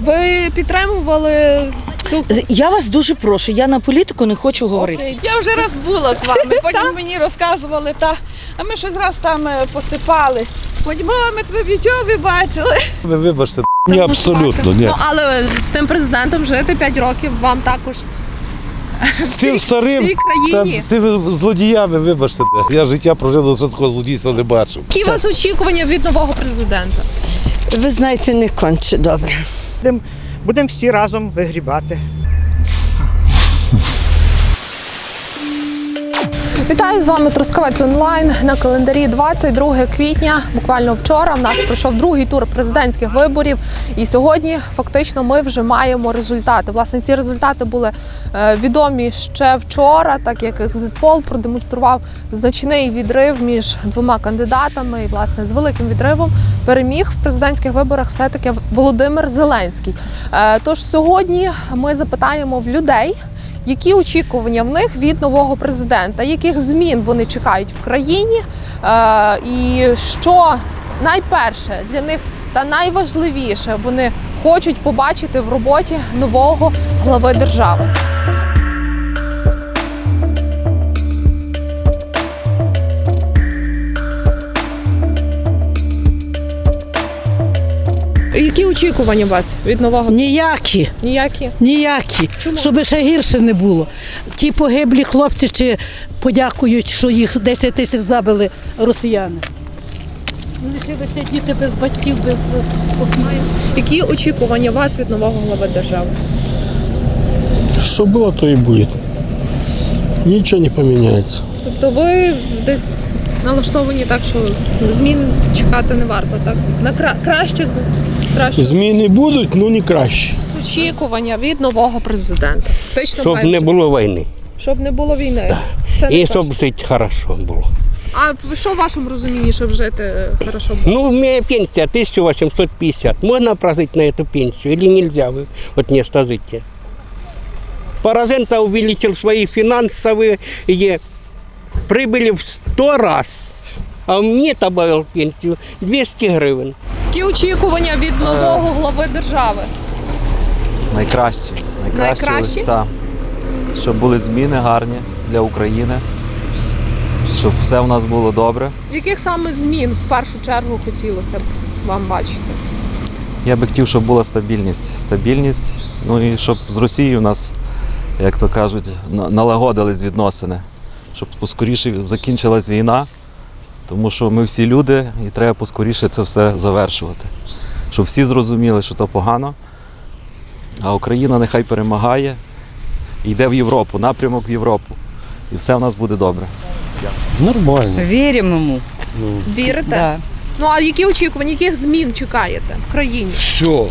Ви підтримували цю Я вас дуже прошу, я на політику не хочу говорити. Я вже раз була з вами, потім мені розказували, та, а ми щось раз там е, посипали. Потім, о, ми тебе в Ютубі бачили. Ви вибачте, ні, абсолютно, ні. Ну але з тим президентом жити 5 років вам також З тим старим, цій та з тими злодіями, вибачте, я життя прожив, але такого злодійства не бачив. Які у вас очікування від нового президента? Ви знаєте, не конче добре. Будемо будем всі разом вигрібати. Вітаю з вами Трускавець онлайн на календарі 22 квітня. Буквально вчора в нас пройшов другий тур президентських виборів, і сьогодні фактично ми вже маємо результати. Власне, ці результати були е, відомі ще вчора, так як екзитпол продемонстрував значний відрив між двома кандидатами. І власне з великим відривом переміг в президентських виборах все-таки Володимир Зеленський. Е, Тож сьогодні ми запитаємо в людей. Які очікування в них від нового президента? Яких змін вони чекають в країні? Е, і що найперше для них та найважливіше вони хочуть побачити в роботі нового глави держави? Які очікування у вас від нового Ніякі, ніякі? ніякі, Чому? щоб ще гірше не було. Ті погиблі хлопці чи подякують, що їх 10 тисяч забили росіяни. Лишилися діти без батьків, без опіки. Які очікування у вас від нового глави держави? Что было, то и будет. Ничего не поменяется. Тобто ви десь налаштовані так, що змін чекати не варто, так? На кра- кращих з- кращих Зміни будуть, ну не краще. очікування від нового президента. Фактично Щоб маємо- не було війни. щоб не було війни. Це І найперше. щоб жити хорошо було. А в- що в вашому розумінні, щоб жити е, хорошо було? Ну, у меня пенсия 1850. Можно прожить на эту пенсию или нельзя? Вы- Вот место жития. Порошенко увеличил свои финансовые прибыли в 100 раз. А мне добавил пенсию 200 гривен. Які очікування від нового глави держави? Найкращі. Найкращі, Найкращі? Так. Щоб були зміни гарні для України, щоб все в нас було добре. Яких саме змін в першу чергу хотілося б вам бачити? Я би хотів, щоб була стабільність. Стабільність, ну і щоб з Росією у нас, як то кажуть, налагодились відносини, щоб поскоріше закінчилась війна, тому що ми всі люди і треба поскоріше це все завершувати. Щоб всі зрозуміли, що то погано, а Україна нехай перемагає і йде в Європу, напрямок в Європу. І все в нас буде добре. Нормально. Віримо йому. Вірите? Да. Ну а які очікування, яких змін чекаєте в країні? Все.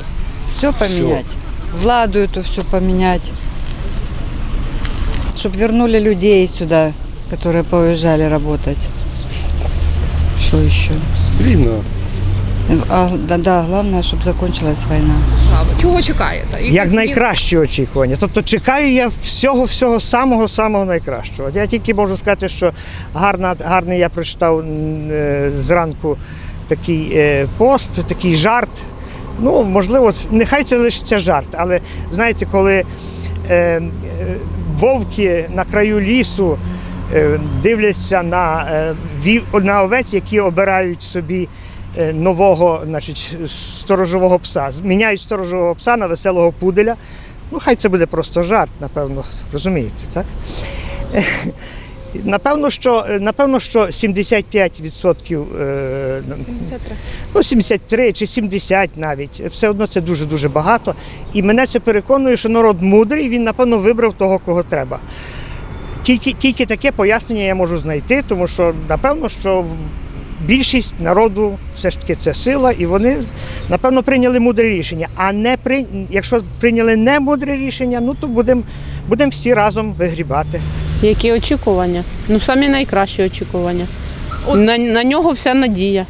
Все поменять. Владу эту все поменять. Чтобы вернули людей сюда, которые поуезжали работать. Что еще? Війна. А, да, да, главное, чтобы закончилась война. держави? Чого чекаєте? Яких Як змін? найкращі очікування. Тобто чекаю я всього всього самого самого найкращого. Я тільки можу сказати, що гарна, гарний я прочитав м, е, зранку такий е, пост, такий жарт. Ну, можливо, нехай це лишиться жарт, але знаєте, коли е, е, вовки на краю лісу дивляться на, е, на овець, які обирають собі е, нового значить, сторожового пса. Міняють сторожового пса на веселого пуделя. Ну, хай це буде просто жарт, напевно, розумієте, так? Напевно, що, напевно, що 75%, е, 73. ну 73 чи 70 навіть, все одно це дуже-дуже багато. І мене це переконує, що народ мудрий, він, напевно, вибрав того, кого треба. Тільки, тільки таке пояснення я можу знайти, тому що, напевно, що більшість народу все ж таки це сила, і вони, напевно, прийняли мудре рішення. А не при... якщо прийняли не мудре рішення, ну то будемо будем всі разом вигрібати. Які очікування? Ну, самі найкращі очікування. От- На, на нього вся надія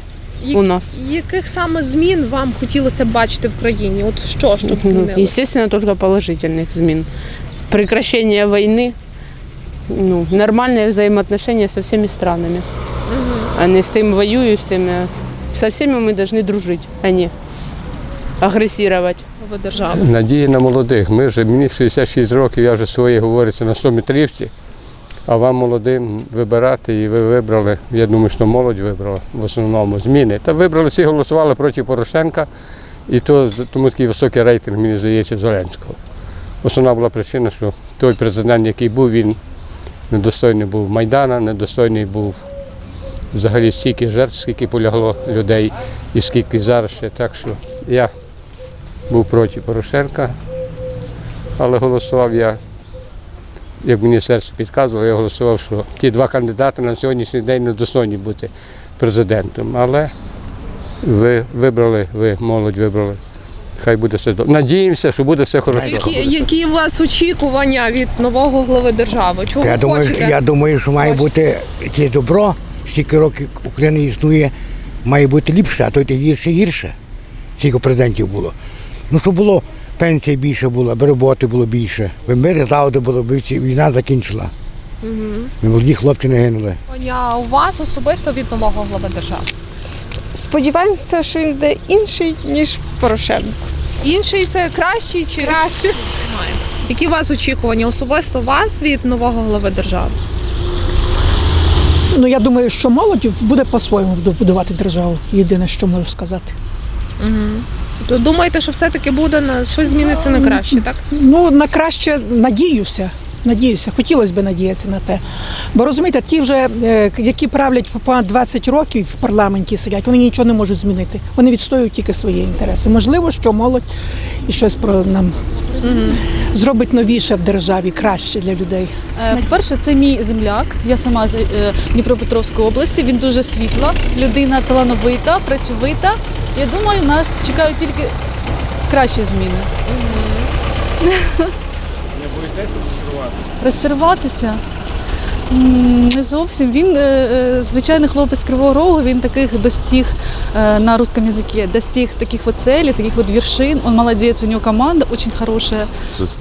у нас. Яких саме змін вам хотілося б бачити в країні? От що, щоб змінилося? естественно, только положительных змін. Прекращение войны, ну, нормальные взаимоотношения со всеми странами. А не с тем воюю, с тем... э, Со всеми мы должны дружить, а не агрессировать. Глави держави? Надії на молодих. Ми вже, мені 66 років, я вже своє говориться на 100 метрівці. А вам молодим вибирати, і ви вибрали, я думаю, що молодь вибрала в основному зміни. Та вибрали, всі голосували проти Порошенка, і то, тому такий високий рейтинг, мені здається, Зеленського. Основна була причина, що той президент, який був, він недостойний був Майдана, недостойний був взагалі стільки жертв, скільки полягло людей і скільки зараз ще. Так що я був проти Порошенка, але голосував я, як мені серце підказувало, я голосував, що ті два кандидати на сьогоднішній день не достойні бути президентом. Але ви вибрали, ви молодь вибрали. Хай буде все добре. Надіємося, що буде все хорошо. Які, які у вас очікування від нового глави держави? Чого Я думаю, хочете? я думаю, що має бути якесь добро. Скільки років Україна існує, має бути ліпше, а то й гірше гірше. Скільки президентів було. Ну, щоб було пенсія більше була, аби роботи було більше, аби мир завжди було, аби всі- війна закінчила. Угу. Молоді хлопці не гинули. А у вас особисто від нового глави держави? Сподіваємося, що він буде інший, ніж Порошенко. Інший це кращий чи краще? Які у вас очікування особисто вас від нового глави держави? Ну я думаю, що молодь буде по-своєму будувати державу. Єдине, що можу сказати. То думаєте, що все-таки буде на щось зміниться на краще, так? Ну, на краще надіюся. Надіюся, хотілося б надіятися на те. Бо розумієте, ті вже, е, які правлять по понад 20 років в парламенті сидять, вони нічого не можуть змінити. Вони відстоюють тільки свої інтереси. Можливо, що молодь і щось про нам зробить новіше в державі, краще для людей. Е, По-перше, це мій земляк. Я сама з е, Дніпропетровської області. Він дуже світла, людина талановита, працьовита. Я думаю, нас чекають тільки кращі зміни. Боїтеся розчаруватися? Розчаруватися? Не зовсім. Він е, е, звичайний хлопець Кривого Рогу, він таких достиг е, на русском языке, достиг таких вот целей, таких вот вершин. Он молодец, у него команда очень хорошая.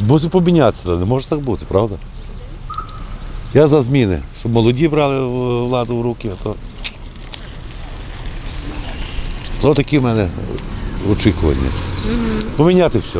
Може помінятися, не може так бути, правда? Я за зміни, щоб молоді брали владу в руки, а то. То такі в мене очікування. Поміняти все.